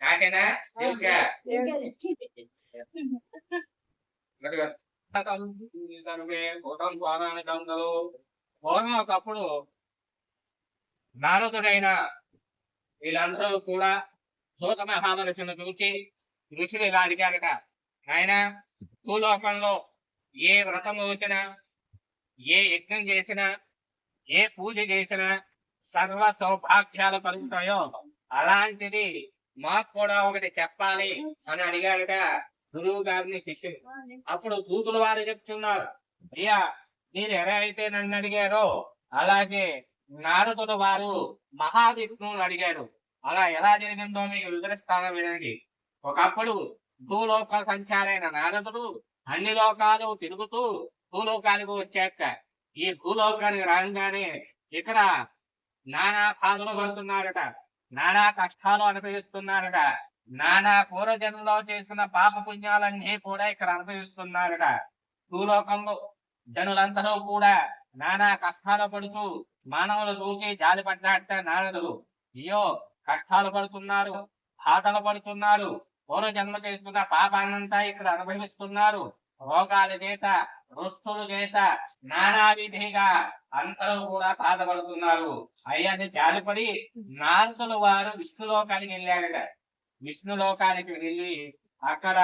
కాకేనా పూర్వం ఒకప్పుడు నారదుడైన వీళ్ళందరూ కూడా సూత మహామనిషిని చూచి ఋషులు ఇలా అడిగారట. ఆయన భూలోకంలో ఏ వ్రతం వచ్చినా ఏ యజ్ఞం చేసినా ఏ పూజ చేసినా సర్వ సౌభాగ్యాలు కలుగుతాయో? అలాంటిది మాకు కూడా ఒకటి చెప్పాలి అని అడిగాడట గురువు గారిని శిష్యుడు అప్పుడు దూతుల వారు చెప్తున్నారు అయ్యా మీరు ఎలా అయితే నన్ను అడిగారో అలాగే నారదుడు వారు మహావిష్ణువుని అడిగారు. అలా ఎలా జరిగిందో మీకు వివరిస్తాను వినండి. ఒకప్పుడు భూలోక సంచారైన నారదుడు అన్ని లోకాలు తిరుగుతూ భూలోకానికి వచ్చాక ఈ భూలోకానికి రాగానే ఇక్కడ నానా బాధలు పడుతున్నారట. నానా కష్టాలు అనుభవిస్తున్నారట. నానా పూర్వజన్మలో చేసిన పాప పుణ్యాలన్నీ కూడా ఇక్కడ అనుభవిస్తున్నారట. భూలోకంలో జనులందరూ కూడా నానా కష్టాలు పడుతూ మానవులు దూకి జాలి పడ్డాట నారదుడు అయ్యో కష్టాలు పడుతున్నారు బాధలు పడుతున్నారు. పూర్వజన్మ చేసుకున్న పాపాన్నంతా ఇక్కడ అనుభవిస్తున్నారు. రోగాల చేత దుస్తులు చేత నానా విధిగా అందరూ కూడా బాధపడుతున్నారు అయ్యని జాలిపడి నారదులు వారు విష్ణులోకానికి వెళ్ళారట. విష్ణులోకానికి వెళ్ళి అక్కడ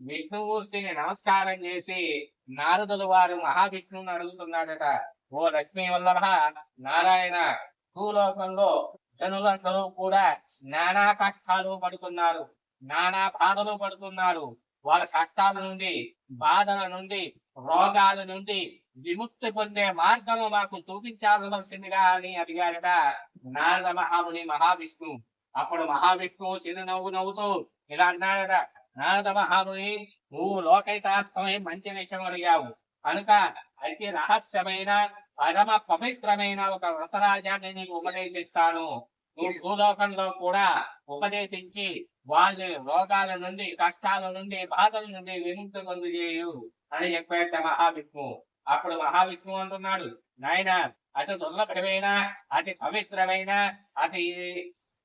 విష్ణుమూర్తిని నమస్కారం చేసి నారదులు వారు మహావిష్ణువుని అడుగుతున్నాడట ఓ లక్ష్మీ వల్లభ నారాయణ భూలోకంలో జనులందరూ కూడా నానా కష్టాలు పడుతున్నారు. నానా బాధలు పడుతున్నారు. వాళ్ళ కష్టాల నుండి బాధల నుండి రోగాల నుండి విముక్తి పొందే మార్గము మాకు చూపించాల్సిందిగా అని అడిగారట నారద మహాముని మహావిష్ణు. అప్పుడు మహావిష్ణువు చిరునవ్వు నవ్వుతూ ఇలా అన్నాడట నారద మహాముని నువ్వు లోకైతాత్మై మంచి విషయం అడిగావు. కనుక అతి రహస్యమైన పరమ పవిత్రమైన ఒక వ్రతరాజ్యాన్ని నీకు ఉపదేశిస్తాను. నువ్వు భూలోకంలో కూడా ఉపదేశించి వాళ్ళ రోగాల నుండి కష్టాల నుండి బాధల నుండి విముక్తి చేయు అని చెప్పేట మహావిష్ణువు అప్పుడు మహావిష్ణువు అంటున్నాడు నాయన అతి దుర్లభమైన అతి పవిత్రమైన అతి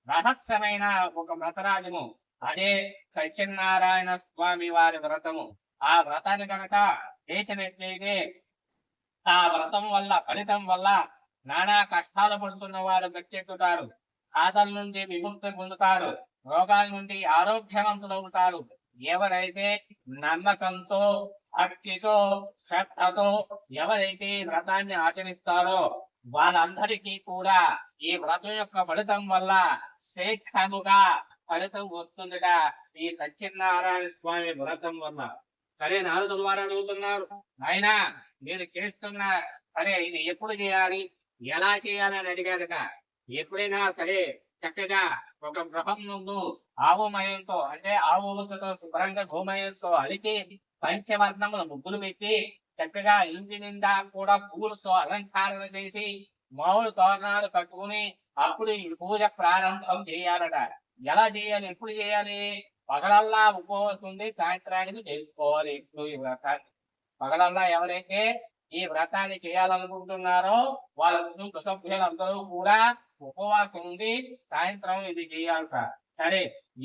రహస్యమైన ఒక వ్రతరాజము. అదే సత్యనారాయణ స్వామి వారి వ్రతము. ఆ వ్రతాన్ని కనుక చేసినట్లయితే ఆ వ్రతం వల్ల ఫలితం వల్ల నానా కష్టాలు పడుతున్న వారు గట్టెక్కుతారు బాధల నుండి విముక్తి పొందుతారు. రోగాల నుండి ఆరోగ్యవంతులవుతారు. ఎవరైతే నమ్మకంతో భక్తితో శ్రద్ధతో ఎవరైతే ఈ వ్రతాన్ని ఆచరిస్తారో వాళ్ళందరికీ కూడా ఈ వ్రతం యొక్క ఫలితం వల్ల శీఘ్రముగా ఫలితం వస్తుందట. ఈ సత్యనారాయణ స్వామి వ్రతం వల్ల. సరే నారదుల వారు అడుగుతున్నారు. ఆయన మీరు చేస్తున్న సరే ఇది ఎప్పుడు చేయాలి? ఎలా చేయాలని అని ఎప్పుడైనా సరే చక్కగా ఒక గృహం నుండి ఆవు మయంతో అంటే ఆవు ఊచతో శుభ్రంగా గోమయంతో అలికి పంచవర్ణములు ముగ్గులు పెట్టి చక్కగా ఇంటి నిండా కూడా పూలతో అలంకారణ చేసి మామూలు తోరణాలు కట్టుకుని అప్పుడు ఈ పూజ ప్రారంభం చేయాలట. ఎలా చేయాలి? ఎప్పుడు చేయాలి? పగలల్లా ఉపవాసం ఉండి సాయంత్రానికి చేసుకోవాలి. ఇప్పుడు ఈ వ్రతాన్ని. పగలల్లా ఎవరైతే ఈ వ్రతాన్ని చేయాలనుకుంటున్నారో వాళ్ళ కుటుంబ సభ్యులందరూ కూడా ఉపవాసం ఉండి సాయంత్రం ఇది చేయాలట. సరే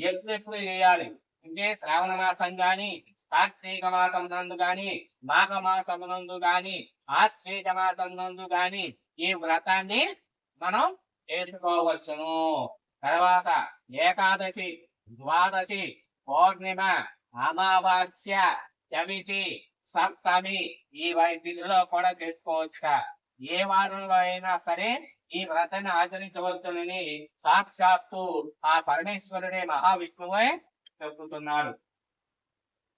ఎప్పుడు ఎప్పుడు చేయాలి? అంటే శ్రావణ మాసం గాని కార్తీక మాసం నందు గాని మాఘ మాసం నందు గాని ఆశ్వేత మాసం నందు గాని ఈ వ్రతాన్ని మనం చేసుకోవచ్చును. తర్వాత ఏకాదశి ద్వాదశి పౌర్ణిమ అమావాస్య చవితి సప్తమి ఈ వైద్యులో కూడా చేసుకోవచ్చు ఏ వారంలో అయినా సరే ఈ వ్రతాన్ని ఆచరించవచ్చునని సాక్షాత్తు ఆ పరమేశ్వరుడే మహావిష్ణువే చెబుతున్నాడు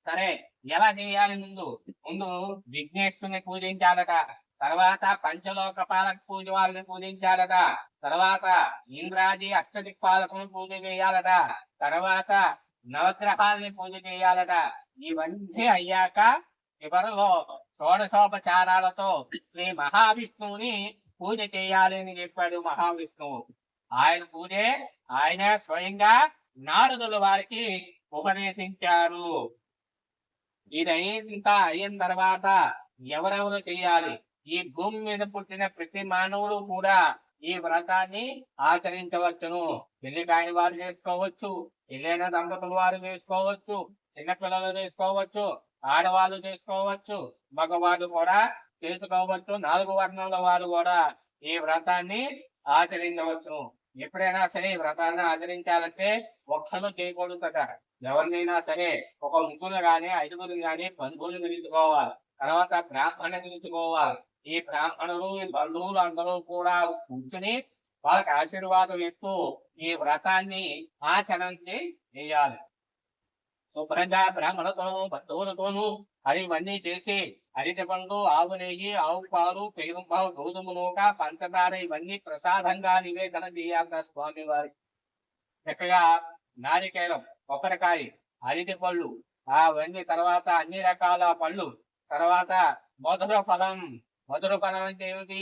సరే ఎలా చేయాలి ముందు? ముందు విఘ్నేశ్వరుని పూజించాలట తర్వాత పంచలోక పాలక పూజ వాళ్ళని పూజించాలట తర్వాత ఇంద్రాది అష్టదిక్పాలకుని పూజ చేయాలట తర్వాత నవగ్రహాలని పూజ చేయాలట. ఇవన్నీ అయ్యాక చివరిలో షోడశోపచారాలతో శ్రీ మహావిష్ణువుని పూజ చేయాలని చెప్పాడు మహావిష్ణువు. ఆయన పూజే ఆయన స్వయంగా నారదుల వారికి ఉపదేశించారు. ఇది అయింత అయిన తర్వాత ఎవరెవరు చేయాలి? ఈ భూమి మీద పుట్టిన ప్రతి మానవుడు కూడా ఈ వ్రతాన్ని ఆచరించవచ్చును. పెళ్ళి కాని వారు చేసుకోవచ్చు పెళ్ళైన దంపతుల వారు చేసుకోవచ్చు చిన్నపిల్లలు చేసుకోవచ్చు ఆడవాళ్ళు చేసుకోవచ్చు మగవాళ్ళు కూడా చేసుకోవచ్చు. నాలుగు వర్ణాల వారు కూడా ఈ వ్రతాన్ని ఆచరించవచ్చు. ఎప్పుడైనా సరే ఈ వ్రతాన్ని ఆచరించాలంటే ఒక్కరు కదా ఎవరినైనా సరే ఒక ముగ్గురు గాని ఐదుగురు గాని బంధువులు పిలుచుకోవాలి. తర్వాత బ్రాహ్మణ పిలుచుకోవాలి. ఈ బ్రాహ్మణులు ఈ బంధువులు అందరూ కూడా కూర్చుని వాళ్ళకి ఆశీర్వాదం ఇస్తూ ఈ వ్రతాన్ని ఆచరణ చేయాలి. శుభ్రంగా బ్రాహ్మణతోనూ బంధువులతోనూ అది ఇవన్నీ చేసి అరిటి పండు ఆవు నెయ్యి ఆవు పాలు పెరుగుపావు గోధుమ నూక పంచదార ఇవన్నీ ప్రసాదంగా నివేదన చేయాలి స్వామి వారి చక్కగా నారికేలం కొబ్బరికాయ అరటి పళ్ళు అవన్నీ తర్వాత అన్ని రకాల పళ్ళు తర్వాత మధుర ఫలం. మధుర ఫలం అంటే ఏమిటి?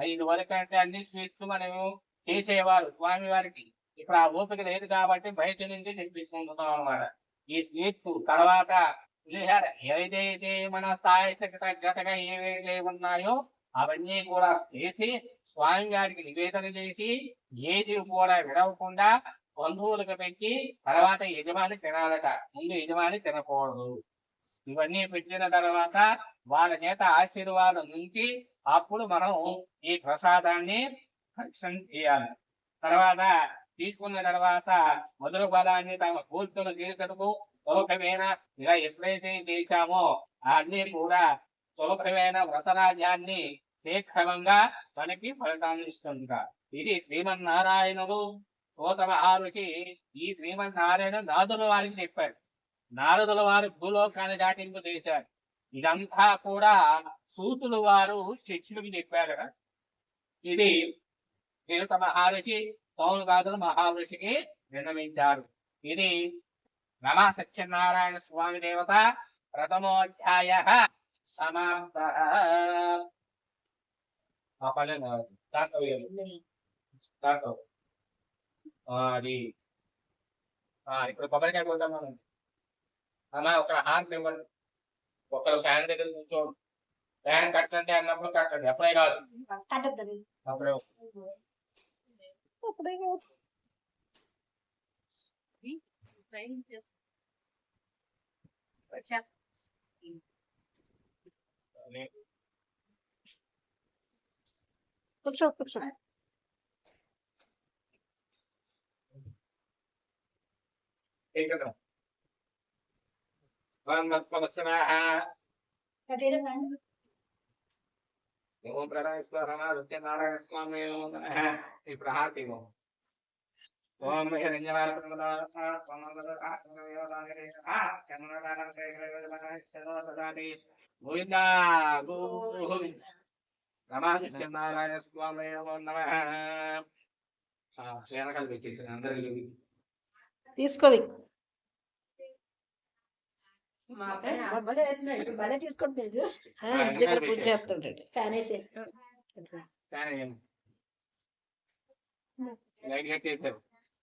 ఐదు వరకంటే అంటే అన్ని స్వీట్లు మనము చేసేవారు స్వామి వారికి ఇక్కడ ఆ ఓపిక లేదు కాబట్టి బయట నుంచి తెప్పించుకుంటున్నాం అన్నమాట ఈ స్వీట్ తర్వాత పులిహార ఏదైతే మన స్థాయికి తగ్గట్టుగా ఏవైతే ఉన్నాయో అవన్నీ కూడా చేసి స్వామి గారికి నివేదన చేసి ఏది కూడా విడవకుండా బంధువులకు పెట్టి తర్వాత యజమాని తినాలట. ముందు యజమాని తినకూడదు. ఇవన్నీ పెట్టిన తర్వాత వాళ్ళ చేత ఆశీర్వాదం నుంచి అప్పుడు మనం ఈ ప్రసాదాన్ని భక్షం చేయాలి. తర్వాత తీసుకున్న తర్వాత మధుర బలాన్ని తమ కూర్చుని తీర్చడము సులభమైన ఇలా ఎప్పుడైతే చేశామో అన్ని కూడా సులభమైన వ్రతరాజ్యాన్ని శీఘ్రంగా మనకి ఫలితాన్ని ఇస్తుంది ఇది శ్రీమన్నారాయణుడు సోత మహర్షి ఈ శ్రీమన్నారాయణ నాదుల వారికి చెప్పారు. నారదుల వారు భూలోకాన్ని దాటింపు చేశారు. ఇదంతా కూడా సూతులు వారు శిష్యుడికి చెప్పారు. ఇది తిరుత మహర్షి పౌనగాదుల మహారుషికి విన్నవించారు ఇది రమా సత్యనారాయణ స్వామి దేవత ప్రథమోధ్యాయ సమాప్త. అది. ఇప్పుడు కొబ్బరికాయ కొడతాం అమ్మా ఒక హార్ట్ ఇవ్వండి. ఒకరు ఫ్యాన్ దగ్గర కూర్చోండి. ఫ్యాన్ కట్టండి అన్నప్పుడు కట్టండి. అప్పుడే కాదు. కట్టద్దని అప్పుడే కూర్చో కూర్చో ఇక్కడ స్వాహ కట్టేయడం ఓం ప్రధాన సత్యనారాయణ స్వామి ఓం నమః ఇప్పుడు హారతి ఇవ్వం. ఓం గోవిందా గోవింద రమా సత్యనారాయణ స్వామి ఓం నమః. ఆ, వెనకాల పెట్టేసి అందరికీ. తీసుకోవి భలే తీసుకుంటుంది ఇంటి దగ్గర పూజ చేస్తుంటాడు. ఫ్యాన్ వేసి